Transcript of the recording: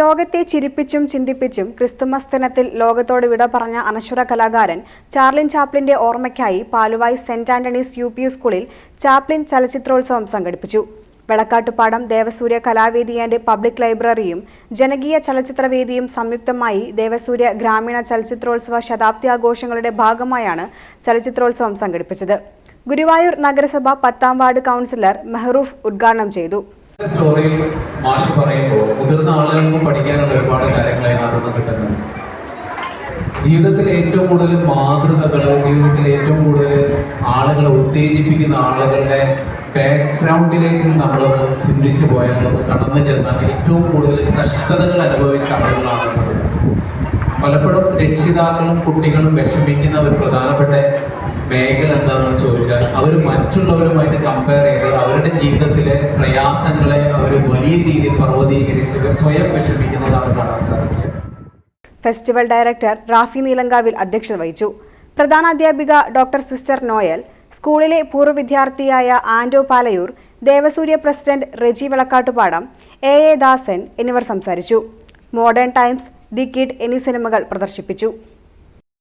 ലോകത്തെ ചിരിപ്പിച്ചും ചിന്തിപ്പിച്ചും ക്രിസ്തുമസ് ദിനത്തിൽ ലോകത്തോട് വിട പറഞ്ഞ അനശ്വര കലാകാരൻ ചാർലിൻ ചാപ്ലിന്റെ ഓർമ്മയ്ക്കായി Paluvai saint Antony's U P സ്കൂളിൽ ചാപ്ലിൻ ചലച്ചിത്രോത്സവം സംഘടിപ്പിച്ചു. വെളക്കാട്ടുപാടം ദേവസൂര്യ കലാവേദി ആൻഡ് പബ്ലിക് ലൈബ്രറിയും ജനകീയ ചലച്ചിത്രവേദിയും സംയുക്തമായി ദേവസൂര്യ ഗ്രാമീണ ചലച്ചിത്രോത്സവ ശതാബ്ദി ആഘോഷങ്ങളുടെ ഭാഗമായാണ് ചലച്ചിത്രോത്സവം സംഘടിപ്പിച്ചത്. ഗുരുവായൂർ നഗരസഭ പത്താം വാർഡ് കൗൺസിലർ മെഹറൂഫ് ഉദ്ഘാടനം ചെയ്തു. സ്റ്റോറിയിൽ മാഷി പറയുമ്പോൾ മുതിർന്ന ജീവിതത്തിൽ ഏറ്റവും കൂടുതൽ മാതൃകകൾ ജീവിതത്തിൽ ഏറ്റവും കൂടുതൽ ആളുകളെ ഉത്തേജിപ്പിക്കുന്ന ആളുകളുടെ ബാക്ക്ഗ്രൗണ്ടിലേക്ക് നമ്മളൊന്ന് ചിന്തിച്ചു പോയാൽ ഒന്ന് കടന്നു ചെന്നാൽ ഏറ്റവും കൂടുതൽ കഷ്ടതകൾ അനുഭവിച്ച ആളുകളാണ് പലപ്പോഴും രക്ഷിതാക്കളും കുട്ടികളും വിഷമിക്കുന്ന ഒരു പ്രധാനപ്പെട്ട മേഖല എന്താണെന്ന് ചോദിച്ചാൽ അവർ മറ്റുള്ളവരുമായിട്ട് കമ്പയർ ചെയ്ത് അവരുടെ ജീവിതത്തിലെ പ്രയാസങ്ങളെ അവർ വലിയ രീതിയിൽ പർവതീകരിച്ച് സ്വയം വിഷമിക്കുന്നതാണ് കാണാൻ സാധിക്കുക. ഫെസ്റ്റിവൽ ഡയറക്ടർ റാഫി നീലങ്കാവിൽ അധ്യക്ഷത വഹിച്ചു. പ്രധാനാധ്യാപിക ഡോക്ടർ സിസ്റ്റർ നോയൽ സ്കൂളിലെ പൂർവ വിദ്യാർത്ഥിയായ Anto Palayur Devasurya president Reji Vilakkattupadam A A Dasan എന്നിവർ സംസാരിച്ചു. മോഡേൺ ടൈംസ് ദി കിഡ് എന്നീ സിനിമകൾ പ്രദർശിപ്പിച്ചു.